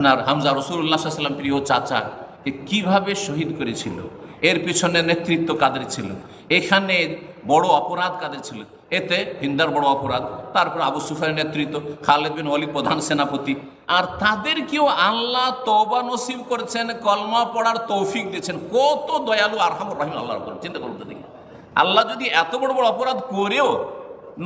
আপনার হামজা রসুল্লাহ সাল্লাম প্রিয় চাচা কীভাবে শহীদ করেছিল? এর পিছনে নেতৃত্ব কাদের ছিল? এখানে বড় অপরাধ কাদের ছিল? এতে হিন্দার বড় অপরাধ, তারপর আবু সুফানের নেতৃত্ব, খালেদ বিন অলি প্রধান সেনাপতি। আর তাদের তাদেরকেও আল্লাহ তওবা নসিব করেছেন, কলমা পড়ার তৌফিক দিয়েছেন। কত দয়ালু আরহামুর রহিম, আল্লাহর উপর চিন্তা করুন দেখি। আল্লাহ যদি এত বড় বড় অপরাধ করেও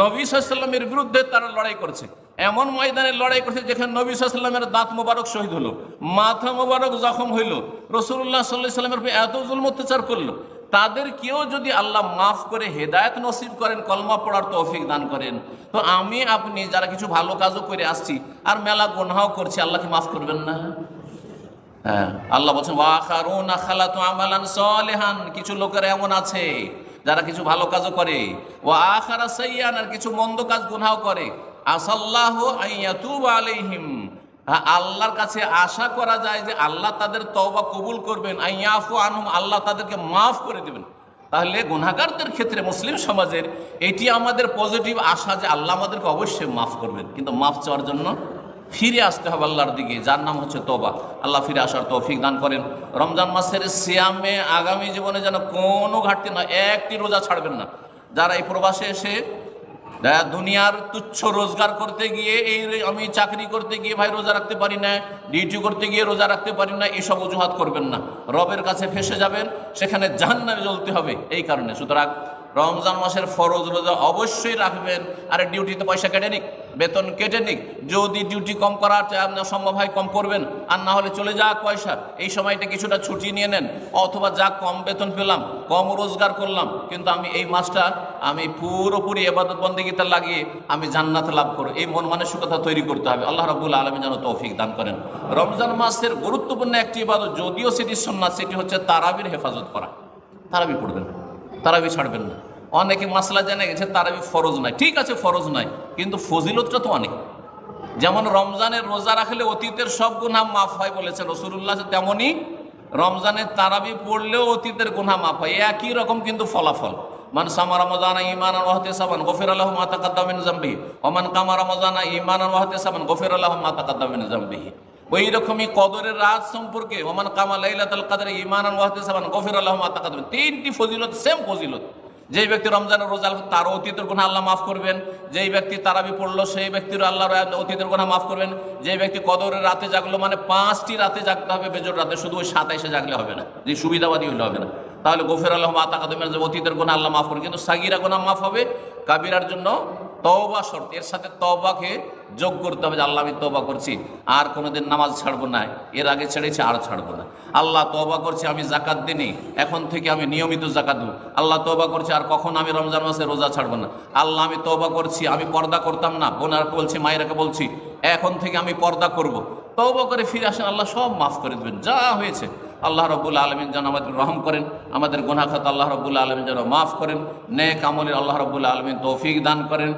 নবী সাল্লামের বিরুদ্ধে তারা লড়াই করছে। এমন ময়দানে লড়াই করছে যেখানে নবী সাল্লামের দাঁত মোবারক শহীদ হলো, মাথা মোবারক জখম হইল রসুল্লাহ সাল্লাহ সাল্লামের এত জুলম অত্যাচার করল। তাদের কেউ যদি আল্লাহ মাফ করে হেদায়ত নসিব করেন, কলমা পড়ার তৌফিক দান করেন, তো আমি, আপনি যারা কিছু ভালো কাজও করে আসছি, আর মেলা গোনাও করছি, আল্লাহকে মাফ করবেন না? হ্যাঁ আল্লাহ বলছেন ওয়াখারুন খালাতু আমালান সলিহান। কিছু লোকের এমন আছে। যারা কিছু ভালো কাজও করে। ও আখারা সাইয়ান আর কিছু মন্দ কাজ গুনাও করে। আসাল্লাহ আইয়াতুব আলাইহিম। হ্যাঁ, আল্লাহর কাছে আশা করা যায় যে আল্লাহ তাদের তওবা কবুল করবেন। আইয়াফু আনহুম আল্লাহ তাদেরকে মাফ করে দেবেন। তাহলে গুনাহগারদের ক্ষেত্রে মুসলিম সমাজের এটি আমাদের পজিটিভ আশা যে আল্লাহ আমাদেরকে অবশ্যই মাফ করবেন। কিন্তু মাফ চাওয়ার জন্য ফিরে আসতে হবে আল্লাহর দিকে। যার নাম হচ্ছে তোবা আল্লাহ ফিরে আসার তৌফিক দান করেন। রমজান মাসের সিয়ামে আগামী জীবনে যেন কোনো ঘাটতি না একটি রোজা ছাড়বেন না। যারা এই প্রবাসে এসে দুনিয়ার তুচ্ছ রোজগার করতে গিয়ে, এই আমি চাকরি করতে গিয়ে ভাই রোজা রাখতে পারি না, ডিউটি করতে গিয়ে রোজা রাখতে পারি না, এসব অজুহাত করবেন না। রবের কাছে ফেসে যাবেন, সেখানে জাহান্নামে জ্বলতে হবে, এই কারণে। সুতরাং রমজান মাসের ফরজ রোজা অবশ্যই রাখবেন। আর ডিউটিতে পয়সা কেটে নিক। বেতন কেটে নিক। যদি ডিউটি কম করার আপনার সম্ভব হয় কম করবেন। আর না হলে চলে যাক পয়সা। এই সময়টা কিছুটা ছুটি নিয়ে নেন। অথবা যা কম বেতন পেলাম, কম রোজগার করলাম, কিন্তু আমি এই মাসটা আমি পুরোপুরি এবাদত বন্দিগিতে লাগিয়ে আমি জান্নাত লাভ করব। এই মন মানসিকতা তৈরি করতে হবে। আল্লাহ রাবুল আলমী যেন তৌফিক দান করেন। রমজান মাসের গুরুত্বপূর্ণ একটি ইবাদত, যদিও সেটি সন্ন্যাস সেটি হচ্ছে তারাবির হেফাজত করা। তারাবি পড়বেন তারাবি ছাড়বেন না। অনেকে মাসলা জেনে গেছে তারাবি ফরজ নাই। ঠিক আছে, ফরজ নাই, কিন্তু ফজিলতটা তো অনেক। যেমন রমজানের রোজা রাখলে অতীতের সব গুণা মাফ হয় বলেছে রসুল্লাহ তেমনই রমজানের তারাবি পড়লেও অতীতের গুণা মাফ হয়। একই রকম কিন্তু ফলাফল। মান সামা রমজানা ইমান ওয়াহতে সাবান, গফির আল্লাহ মাতা কাদ্দামিন জাম্বিহি ওমান কামা রমজানা ইমান ওয়াহতে সাবান, গফির আল্লাহ মাতা কাদ্দামিন জাম্বিহি ওই রকমই কদরের রাত সম্পর্কে, ওমান কামা লাইলাতুল কদরে ইমান ওয়াহতে সাবান, গফির আল্লাহ মাতা কাদ্দামিন তিনটি ফজিলত, সেম ফজিলত। যেই ব্যক্তি রমজানের রোজা তার অতীতের গুণা আল্লাহ মাফ করবেন, যেই ব্যক্তি তারাবি পড়ল, সেই ব্যক্তির আল্লাহ অতীতের গুণা মাফ করবেন, যেই ব্যক্তি কদরের রাতে জাগলো মানে পাঁচটি রাতে জাগতে হবে, বেজর রাতে, শুধু ওই সাতাইশে জাগলে হবে না, যে সুবিধাবাদী হলে হবে না। তাহলে গফির আল্লাহ মাতা কাদমের যে অতীতের গুণা আল্লাহ মাফ করবেন, কিন্তু সাগিরা গুণা মাফ হবে, কাবিরার জন্য তওবা শর্ত, এর সাথে তওবাকে যোগ করতে হবে যে আল্লাহ আমি তওবা করছি, আর কোনোদিন নামাজ ছাড়বো না, এর আগে ছেড়েছি, আর ছাড়বো না। আল্লাহ তওবা করছি, আমি জাকাত দিনি এখন থেকে আমি নিয়মিত জাকাত দেবো। আল্লাহ তওবা করছি, আর কখন আমি রমজান মাসে রোজা ছাড়বো না। আল্লাহ আমি তওবা করছি, আমি পর্দা করতাম না বোনারকে বলছি, মায়েরাকে বলছি, এখন থেকে আমি পর্দা করব। তওবা করে ফিরে আসেন, আল্লাহ সব মাফ করে দেবেন, যা হয়েছে। আল্লাহ রব্বুল আলমিন যেন আমাদের রহম করেন, আমাদের গুনাখাত আল্লাহ রব্বুল আলমিন যেন মাফ করেন, নেক আমলের আল্লাহ রব্বুল আলমিন তৌফিক দান করেন।